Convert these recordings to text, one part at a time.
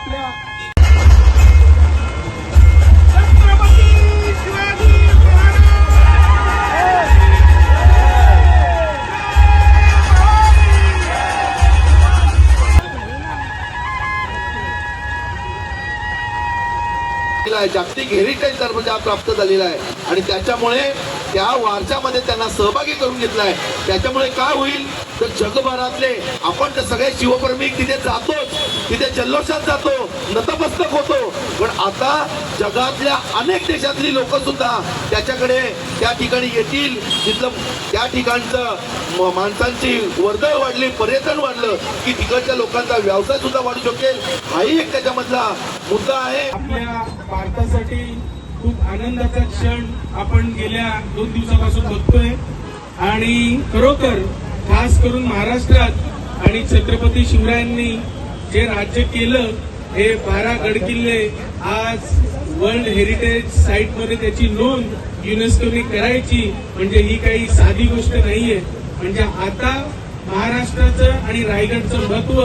आपल्या जागतिक हेरिटेज दर्जा प्राप्त झालेला आहे. आणि त्याच्यामुळे त्या वारशामध्ये त्यांना सहभागी करून घेतलाय. त्याच्यामुळे काय होईल? तर जगभरातले आपण तर सगळे शिवप्रेमिक तिथे जातोच. तिथे जल्लोषात जातो. नतमस्तक होतो. पण आता जगातल्या अनेक देशातली लोक सुद्धा त्याच्याकडे त्या ठिकाणी येतील. तिथलं त्या ठिकाणचं माणसांची वर्दळ वाढली पर्यटन वाढलं की तिकडच्या लोकांचा व्यवसाय सुद्धा वाढू शकेल. हाही एक त्याच्यामधला मुद्दा आहे. आपल्या भारतासाठी खूप आनंदाचा क्षण आपण गेल्या दोन दिवसापासून बघतोय. आणि खरोखर खास करून महाराष्ट्रात आणि छत्रपती शिवरायांनी जे राज्य केलं हे बारा गडकिल्ले आज वर्ल्ड हेरिटेज साईटमध्ये त्याची नोंद युनेस्कोने करायची म्हणजे ही काही साधी गोष्ट नाहीये. म्हणजे आता महाराष्ट्राचं आणि रायगडचं महत्त्व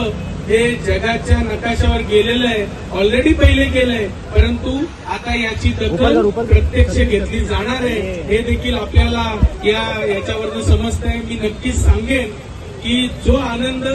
हे जगाच्या नकाशावर गेलेलं आहे. ऑलरेडी पहिले केलंय. परंतु आता याची दखल प्रत्यक्ष घेतली जाणार आहे. हे देखील आपल्याला या याच्यावरनं समजतंय. मी नक्कीच सांगेन की जो आनंद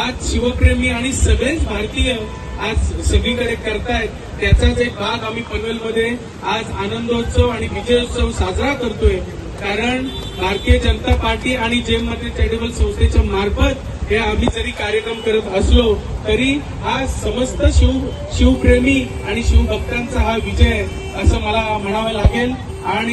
आज शिवप्रेमी आणि सगळेच भारतीय आज सगळीकडे करतायत त्याचाच एक भाग आम्ही पनवेलमध्ये आज आनंदोत्सव आणि विजयोत्सव साजरा करतोय. कारण भारतीय जनता पार्टी आणि जेममध्ये चॅरिटेबल संस्थेच्या मार्फत हे आम्ही जरी कार्यक्रम करत असलो तरी हा समस्त शिव शिवप्रेमी आणि शिवभक्तांचा हा विजय असं मला म्हणावं लागेल. आणि